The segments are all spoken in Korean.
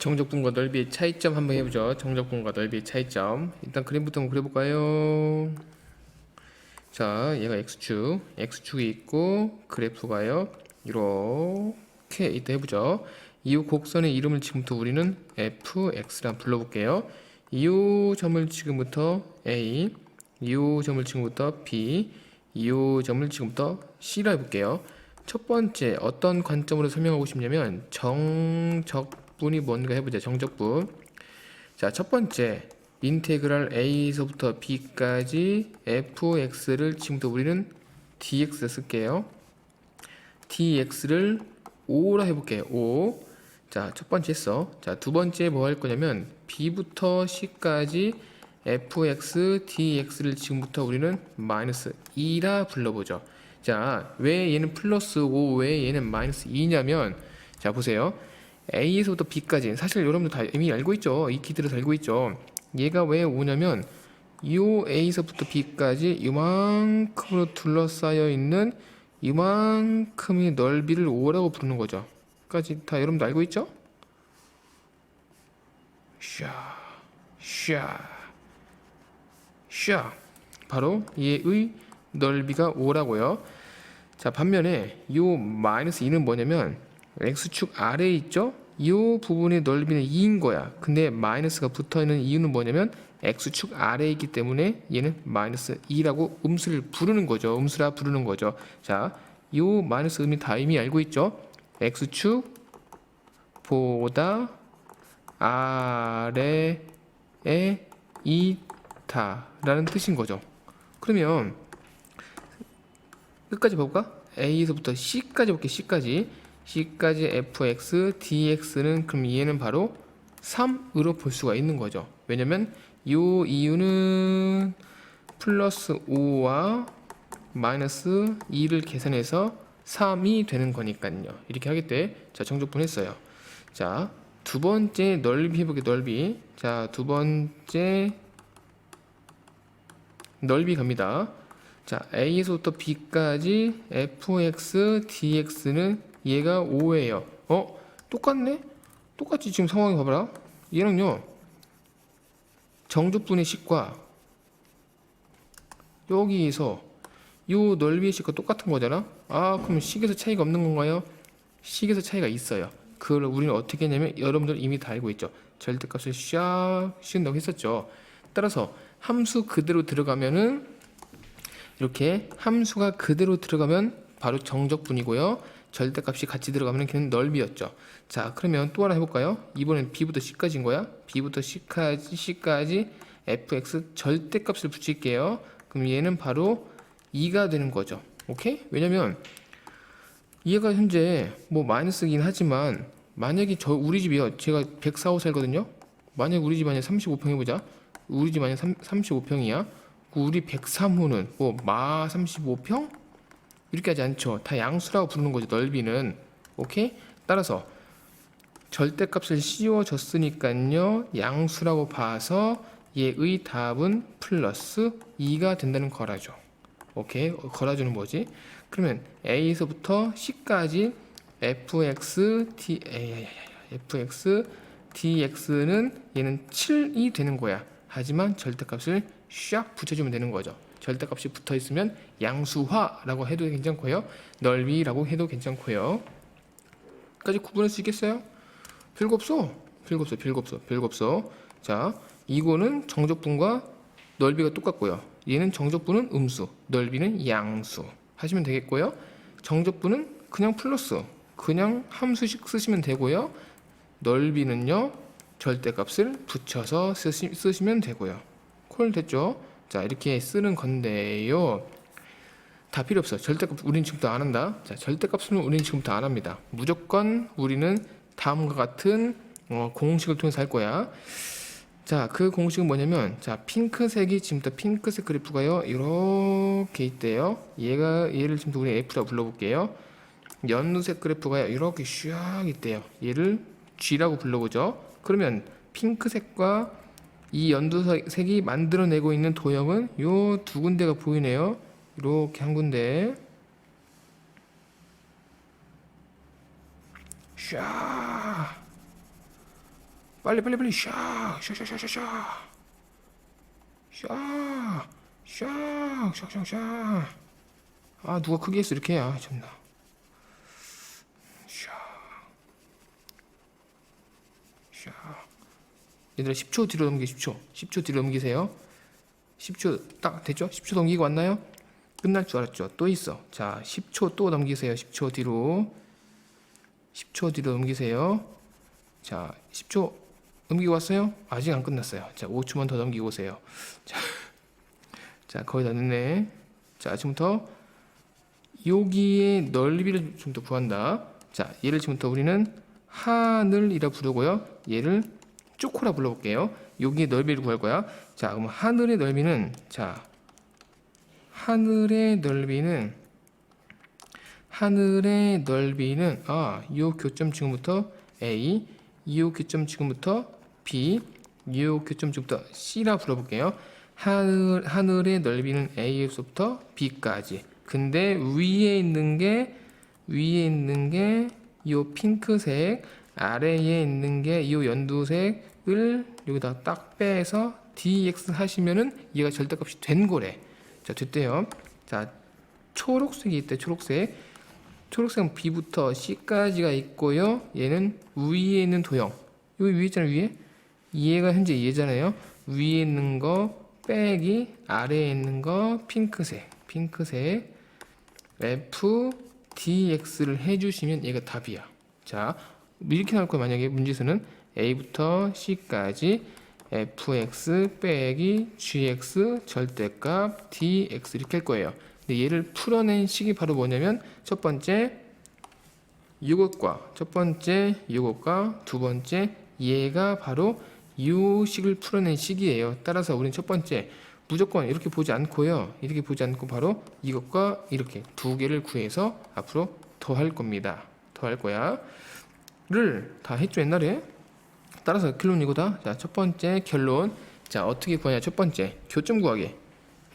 정적분과 넓이의 차이점 한번 해보죠. 정적분과 넓이의 차이점. 일단 그림부터 한번 그려볼까요? 자, 얘가 x축, x축이 있고 그래프가요. 이렇게 이따 해보죠. 이 곡선의 이름을 지금부터 우리는 fx라 불러볼게요. 이 점을 지금부터 a, 이 점을 지금부터 b, 이 점을 지금부터 c라 해볼게요. 첫 번째 어떤 관점으로 설명하고 싶냐면 정적 분이 뭔가 해보자. 정적분. 자, 첫 번째 인테그랄 a에서부터 b까지 fx를 지금부터 우리는 dx 쓸게요. dx를 5라 해볼게요. 5. 자, 첫 번째 했어. 자, 두 번째 뭐 할 거냐면 b부터 c까지 fx dx를 지금부터 우리는 마이너스 2라 불러보죠. 자, 왜 얘는 플러스 5, 왜 얘는 마이너스 2냐면 자, 보세요. A에서부터 b까지 사실 여러분들 다 이미 알고 있죠. 익히들어서 알고 있죠. 얘가 왜 5냐면 요 a에서부터 b까지 이만큼으로 둘러싸여 있는 이만큼의 넓이를 5라고 부르는 거죠. 까지 다 여러분들 알고 있죠? 샤, 샤, 샤. 바로 얘의 넓이가 5라고요. 자, 반면에 요 마이너스 2는 뭐냐면 x축 아래에 있죠? 이 부분의 넓이는 2인 거야. 근데 마이너스가 붙어 있는 이유는 뭐냐면 x축 아래에 있기 때문에 얘는 마이너스 2라고 음수를 부르는 거죠. 음수라 부르는 거죠. 자, 이 마이너스 음이 다 이미 알고 있죠? x축 보다 아래에 있다라는 뜻인 거죠. 그러면 끝까지 볼까? A에서부터 C까지 볼게 C까지 C까지 fx dx는 그럼 얘는 바로 3으로 볼 수가 있는 거죠. 왜냐면 이 이유는 플러스 5와 마이너스 2를 계산해서 3이 되는 거니까요. 이렇게 하기 때, 자, 정적분 했어요. 자, 두 번째 넓이 해보게, 넓이. 자, 두 번째 넓이 갑니다. 자, A에서부터 B까지 fx dx는 얘가 5예요. 어? 똑같네? 똑같이 지금 상황이 봐봐라. 얘는요. 정조분의 식과 여기에서 요 넓이의 식과 똑같은 거잖아. 아, 그럼 식에서 차이가 없는 건가요? 식에서 차이가 있어요. 그걸 우리는 어떻게 했냐면 여러분들 이미 다 알고 있죠. 절대값을 샥 씌운다고 했었죠. 따라서 함수 그대로 들어가면은 이렇게 함수가 그대로 들어가면 바로 정적분이고요. 절대값이 같이 들어가면 걔는 넓이였죠. 자, 그러면 또 하나 해볼까요? 이번엔 b부터 c까지인 거야. b부터 c까지 c까지 fx 절대값을 붙일게요. 그럼 얘는 바로 2가 되는 거죠. 오케이? 왜냐면 얘가 현재 뭐 마이너스긴 하지만 만약에 저 우리 집이요. 제가 104호 살거든요. 만약 우리 집 안에 35평 해보자. 우리 집 안에 35평이야. 우리 103호는 뭐 마 35평? 이렇게 하지 않죠. 다 양수라고 부르는 거죠. 넓이는. 오케이? 따라서 절대값을 씌워줬으니까요. 양수라고 봐서 얘의 답은 플러스 2가 된다는 거라죠. 오케이? 걸어주는 뭐지? 그러면 A에서부터 C까지 fx d fx dx는 얘는 7이 되는 거야. 하지만 절대값을 샥 붙여주면 되는 거죠. 절대값이 붙어 있으면 양수화라고 해도 괜찮고요. 넓이라고 해도 괜찮고요. 까지 구분할 수 있겠어요? 별거 없어. 별거 없어. 별거 없어. 별거 없어. 자, 이거는 정적분과 넓이가 똑같고요. 얘는 정적분은 음수, 넓이는 양수 하시면 되겠고요. 정적분은 그냥 플러스, 그냥 함수식 쓰시면 되고요. 넓이는요 절대값을 붙여서 쓰시, 쓰시면 되고요. 콜 됐죠? 자 이렇게 쓰는 건데요. 다 필요 없어. 절대값 우리는 지금부터 안 한다. 자 절대값은 우리는 지금부터 안 합니다. 무조건 우리는 다음과 같은 어, 공식을 통해서 할 거야. 자, 그 공식은 뭐냐면, 자, 핑크색이 지금부터 핑크색 그래프가요, 이렇게 있대요. 얘가, 얘를 지금부터 우리 F라고 불러볼게요. 연두색 그래프가요, 이렇게 슉 있대요. 얘를 G라고 불러보죠. 그러면 핑크색과 이 연두색이 만들어내고 있는 도형은 요 두 군데가 보이네요. 이렇게 한 군데. 샤. 빨리 빨리 빨리. 샤 샤샤샤샤 샤 샤샤샤샤 아 누가 크게 했어? 이렇게 아 참나 샤 샤. 얘들아 10초 뒤로 넘기 10초. 10초 뒤로 넘기세요. 10초 딱 됐죠? 10초 넘기고 왔나요? 끝날 줄 알았죠? 또 있어. 자 10초 또 넘기세요. 10초 뒤로. 10초 뒤로 넘기세요. 자 10초 넘기고 왔어요? 아직 안 끝났어요. 자 5초만 더 넘기고 오세요. 자, 자 거의 다 됐네. 자 지금부터 여기의 넓이를 좀 더 구한다. 자 얘를 지금부터 우리는 하늘이라 부르고요. 얘를 쪼코라 불러볼게요 여기의 넓이를 구할 거야 자 그럼 하늘의 넓이는 자 하늘의 넓이는 하늘의 넓이는 아, 요 교점 지금부터 A, 요 교점 지금부터 B, 요 교점 지금부터 C라 불러볼게요. 하늘 하늘의 넓이는 A에서부터 B까지. 근데 위에 있는 게 위에 있는 게요 핑크색, 아래에 있는 게요 연두색 을 여기다 딱 빼서 dx 하시면은 얘가 절대값이 된 거래. 자, 됐대요. 자, 초록색이 있대. 초록색. 초록색은 B부터 C까지가 있고요. 얘는 위에 있는 도형. 여기 위에 있잖아요, 위에. 얘가 현재 얘잖아요. 위에 있는 거 빼기 아래에 있는 거 핑크색. 핑크색. F dx를 해 주시면 얘가 답이야. 자, 이렇게 나올 거야. 만약에 문제에서는 A부터 C까지 fx 빼기 gx 절대값 dx 이렇게 할 거예요. 근데 얘를 풀어낸 식이 바로 뭐냐면 첫 번째 이것과 첫 번째 이것과 두 번째 얘가 바로 이 식을 풀어낸 식이에요. 따라서 우리는 첫 번째 무조건 이렇게 보지 않고요. 이렇게 보지 않고 바로 이것과 이렇게 두 개를 구해서 앞으로 더할 겁니다. 더 할 거야. 를 다 했죠 옛날에. 따라서 결론 이거다. 자, 첫 번째 결론. 자, 어떻게 구하냐? 첫 번째 교점 구하기.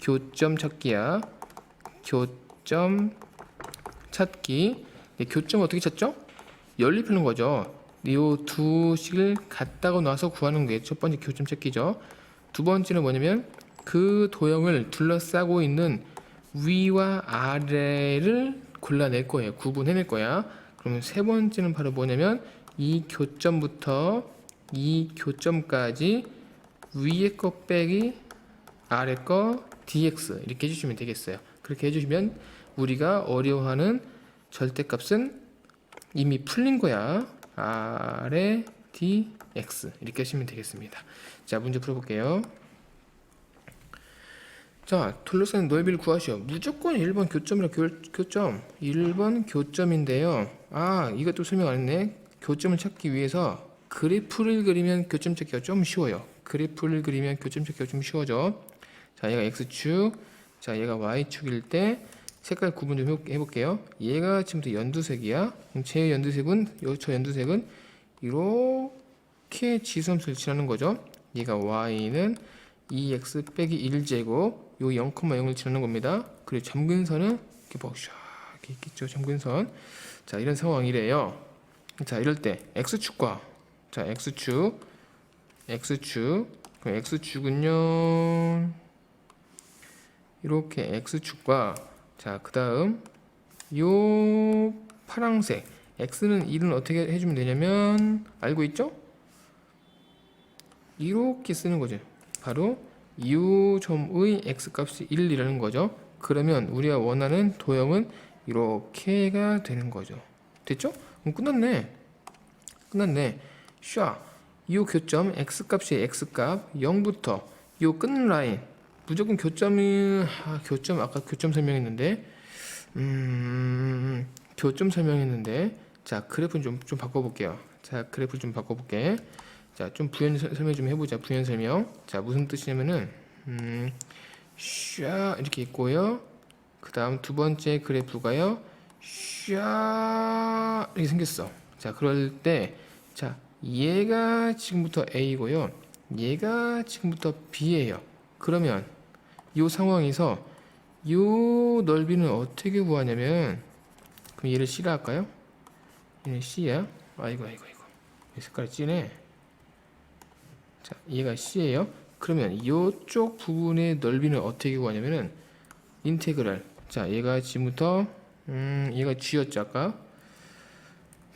교점 찾기야. 교점 찾기. 네, 교점 어떻게 찾죠? 연립하는 거죠. 이두 식을 갖다가 놔서 구하는 게 첫 번째 교점 찾기죠. 두 번째는 뭐냐면 그 도형을 둘러싸고 있는 위와 아래를 골라낼 거예요. 구분해낼 거야. 그러면 세 번째는 바로 뭐냐면 이 교점부터 이 교점까지 위에 거 빼기 아래 거 dx 이렇게 해주시면 되겠어요. 그렇게 해주시면 우리가 어려워하는 절대값은 이미 풀린 거야. 아래 dx 이렇게 하시면 되겠습니다. 자 문제 풀어볼게요. 자 둘러싸는 넓이를 구하시오. 무조건 1번 교점이라 교, 교점 1번 교점인데요. 아 이것도 설명 안 했네. 교점을 찾기 위해서 그래프를 그리면 교점 찾기가 좀 쉬워요. 그래프를 그리면 교점 찾기가 좀 쉬워져. 자, 얘가 x축, 자, 얘가 y축일 때 색깔 구분 좀 해볼- 해볼게요. 얘가 지금부터 연두색이야. 그럼 제 연두색은, 요, 저 연두색은 이렇게 지점수를 칠하는 거죠. 얘가 y는 2x 빼기 1제곱, 요 0,0을 칠하는 겁니다. 그리고 점근 선은 이렇게 뭐, 샤, 이렇게 있겠죠. 점근 선. 자, 이런 상황이래요. 자, 이럴 때 x축과 자, x축 x축 그럼 x축은요 이렇게 x축과 자, 그 다음 요 파랑색 x는 1은 어떻게 해주면 되냐면 알고 있죠? 이렇게 쓰는 거죠. 바로 이 점의 x값이 1이라는 거죠. 그러면 우리가 원하는 도형은 이렇게가 되는 거죠. 됐죠? 그럼 끝났네. 끝났네. 샤. 이 교점 x 값이 x 값 0부터 이끝 라인 무조건 교점이 아, 교점 아까 교점 설명했는데 음 교점 설명했는데 자 그래프 좀좀 바꿔볼게요. 자 그래프 좀 바꿔볼게. 자 좀 부연 설- 설명 좀 해보자. 부연 설명. 자 무슨 뜻이냐면은 음샤 이렇게 있고요. 그 다음 두 번째 그래프가요. 샤 이렇게 생겼어. 자 그럴 때 자 얘가 지금부터 A고요. 얘가 지금부터 B예요. 그러면 이 상황에서 이 넓이는 어떻게 구하냐면 그럼 얘를 C라 할까요? 얘는 C야. 아이고 아이고 아이고 이 색깔이 진해. 자, 얘가 C예요. 그러면 이쪽 부분의 넓이는 어떻게 구하냐면은 인테그랄. 자, 얘가 지금부터 음, 얘가 G였죠 아까.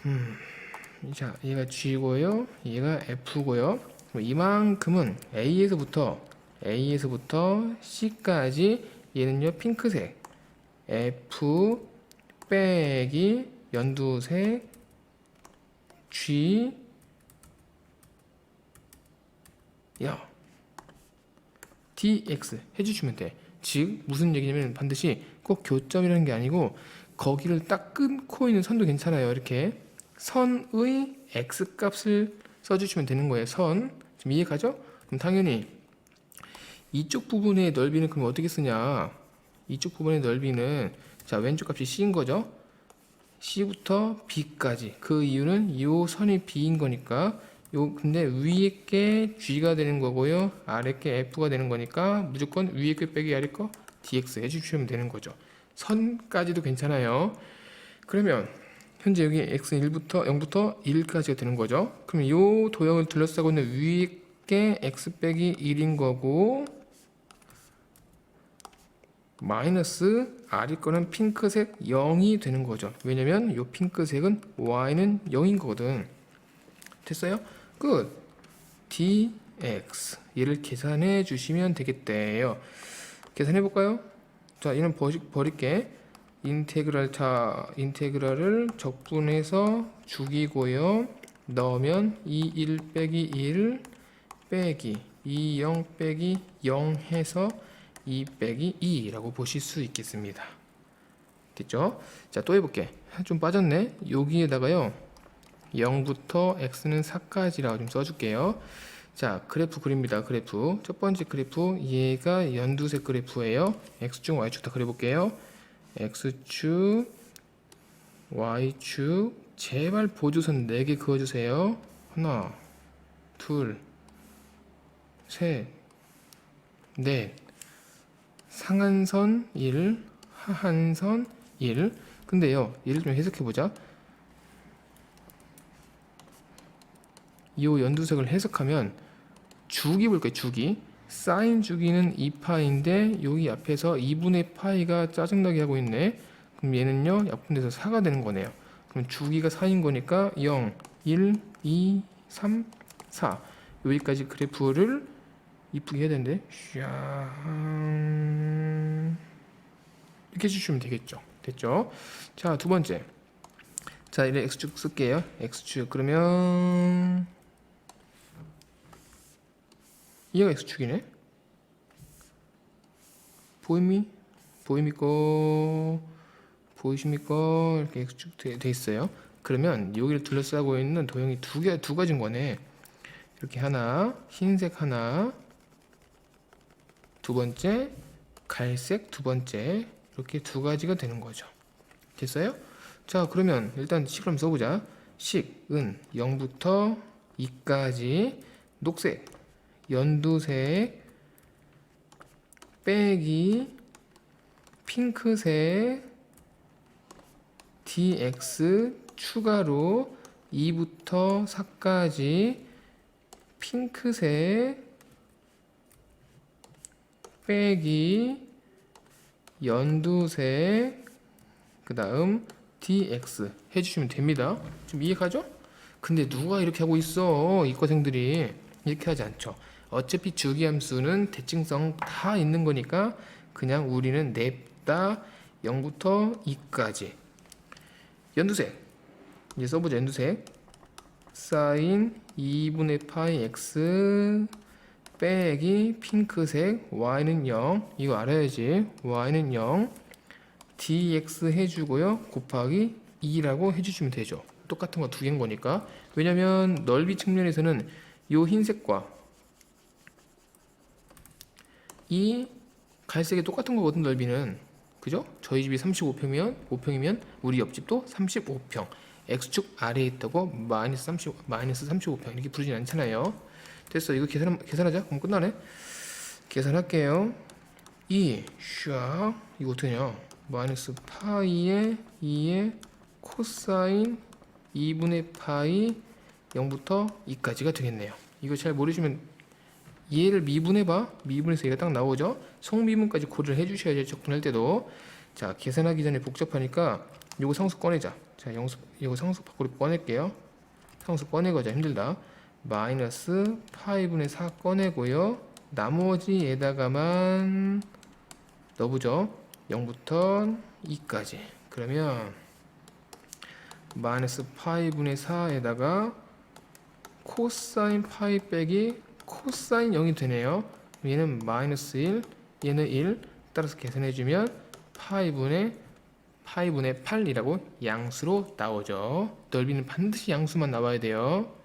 음, 자, 얘가 G고요. 얘가 F고요. 이만큼은 A에서부터 A에서부터 C까지 얘는요 핑크색 F 빼기 연두색 G 야 dx 해주시면 돼. 즉 무슨 얘기냐면 반드시 꼭 교점이라는 게 아니고 거기를 딱 끊고 있는 선도 괜찮아요. 이렇게 선의 x 값을 써주시면 되는 거예요. 선 지금 이해 가죠? 그럼 당연히 이쪽 부분의 넓이는 그럼 어떻게 쓰냐? 이쪽 부분의 넓이는 자 왼쪽 값이 c인 거죠. c부터 b까지 그 이유는 이 선이 b인 거니까 요 근데 위에 게 g가 되는 거고요 아래 게 f가 되는 거니까 무조건 위에 게 빼기 아래 거 dx 해주시면 되는 거죠 선까지도 괜찮아요 그러면 현재 여기 x 1부터 0부터 1까지가 되는 거죠 그럼 요 도형을 둘러싸고 있는 위에 게 x 빼기 1인 거고 마이너스 R일 거는 핑크색 0이 되는 거죠. 왜냐면 요 핑크색은 Y는 0인 거거든. 됐어요? 끝. dx 얘를 계산해 주시면 되겠대요. 계산해 볼까요? 자, 얘는 버리, 버릴게. 인테그랄 자, 인테그랄을 적분해서 죽이고요. 넣으면 2 1 빼기 1 빼기 2 0 빼기 0 해서 2 빼기 2라고 보실 수 있겠습니다. 됐죠? 자, 또 해볼게. 좀 빠졌네. 여기에다가요. 0부터 x는 4까지라고 좀 써줄게요. 자, 그래프 그립니다. 그래프. 첫 번째 그래프, 얘가 연두색 그래프예요. x축, y축 다 그려볼게요. X축, y축. 제발 보조선 4개 그어주세요. 하나, 둘, 셋, 넷. 상한선 1, 하한선 1. 근데요, 얘를 좀 해석해 보자. 이 연두색을 해석하면 주기 볼까요? 주기. 사인 주기는 2파인데 여기 앞에서 2분의 파이가 짜증나게 하고 있네. 그럼 얘는요, 약분돼서 4가 되는 거네요. 그럼 주기가 4인 거니까 0, 1, 2, 3, 4. 여기까지 그래프를 이쁘게 해야 되는데. 샤 이렇게 해주시면 되겠죠? 됐죠? 자 두 번째. 자 이래 x축 쓸게요. X축. 그러면 얘가 x축이네 보이미 보입니까 보이십니까 이렇게 x축 돼, 돼 있어요 그러면 여기를 둘러싸고 있는 도형이 두 개 두 가지인 거네 이렇게 하나 흰색 하나 두 번째 갈색 두 번째 이렇게 두 가지가 되는 거죠. 됐어요? 자 그러면 일단 식을 한번 써보자. 식 은 0부터 2까지 녹색, 연두색, 빼기 핑크색, dx 추가로 2부터 4까지 핑크색 빼기 연두색 그 다음 dx 해주시면 됩니다. 좀 이해가죠? 근데 누가 이렇게 하고 있어? 이과생들이. 이렇게 하지 않죠 어차피 주기함수는 대칭성 다 있는 거니까 그냥 우리는 냅다 0부터 2까지. 연두색. 이제 써보자 연두색. 사인 2분의 파이 x 빼기 핑크색 y는 0 이거 알아야지. Y는 0 dx 해주고요. 곱하기 2라고 해주시면 되죠. 똑같은 거 두 개인 거니까. 왜냐면 넓이 측면에서는 이 흰색과 이 갈색이 똑같은 거거든 넓이는 그죠? 저희 집이 35평이면 5평이면 우리 옆집도 35평 x축 아래에 있다고 마이너스 30 마이너스 35평 이렇게 부르진 않잖아요 됐어. 이거 계산 계산하자. 그럼 끝나네. 계산할게요. 2 샥. 이거 어떻게냐? 마이너스 파이의 2의 코사인 2분의 파이 0부터 2까지가 되겠네요. 이거 잘 모르시면 얘를 미분해봐. 미분해서 얘가 딱 나오죠. 성미분까지 고려를 해주셔야죠. 적분할 때도. 자, 계산하기 전에 복잡하니까 요거 상수 꺼내자. 자, 영수, 요거 상수 밖으로 꺼낼게요. 상수 꺼내고 자 힘들다. 마이너스 파이분의 4 꺼내고요. 나머지 에다가만 넣어보죠. 0부터 2까지. 그러면 마이너스 파이분의 4에다가 코사인 파이 빼기 코사인 0이 되네요. 얘는 마이너스 1, 얘는 1. 따라서 계산해주면 파이분의 파이분의 8이라고 양수로 나오죠. 넓이는 반드시 양수만 나와야 돼요.